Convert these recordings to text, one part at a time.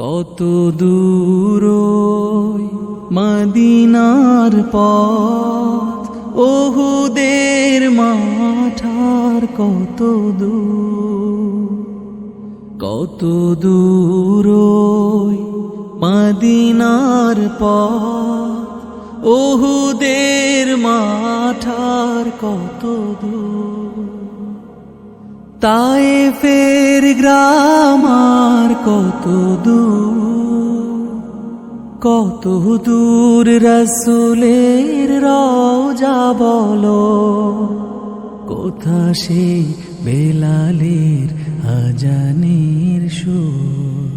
কত দূর মদিনার পথ, ওহুদের মাঠার কত দূর কত দূর মদিনার পথ, ওহুদের মাঠার কত দূর। তাই ফের গ্রামার কত দূর কত দূর রসুলের রওজা বলো। কোথা সে বেলালের আজানের সুর?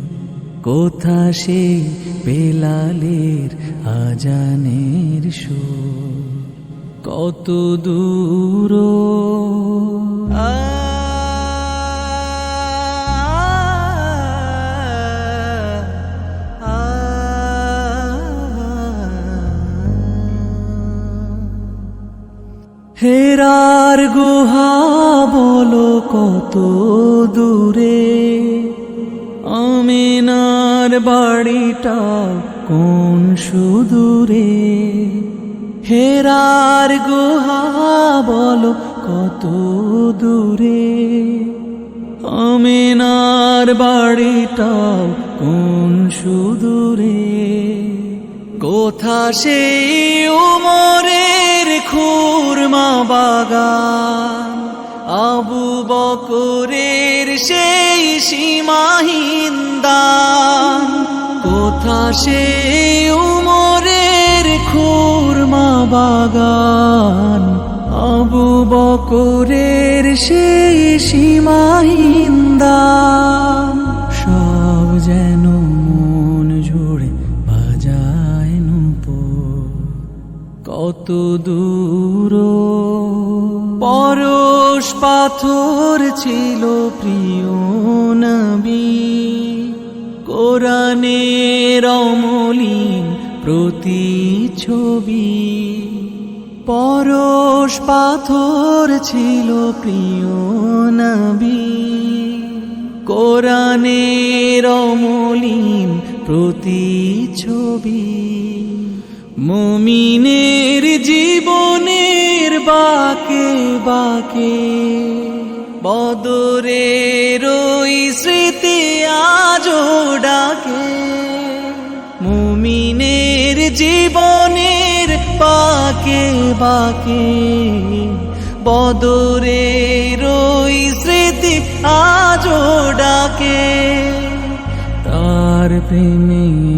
কোথা সে বেলালের আজানের সুর? কত দূর হেরার গুহা বলো কত দূরে? আমিনার বাড়িটা কোন সুদূরে? হেরার গুহা বলো কত দূরে? আমিনার বাড়িটাও কোন সুদূরে? কোথা সেই উমরের বাগান। আবু বকরের সেই সীমাহীন দান। কোথা সেই উমরের খুরমা বাগান? আবু বকরের সেই সীমাহীন দান। কত দূর। পরশ পাথর ছিল প্রিয় নবী। কোরআনের প্রতি ছবি। পরশ পাথর ছিল প্রিয় নবী। কোরআনের প্রতি প্রতিছবি মুমিনের জীবনের বাকে বাকে, বদরের ওই স্মৃতি আজো ডাকে। মুমিনের জীবনের বাকে বাকে, বদরের ওই স্মৃতি আজো ডাকে। তার প্রেমে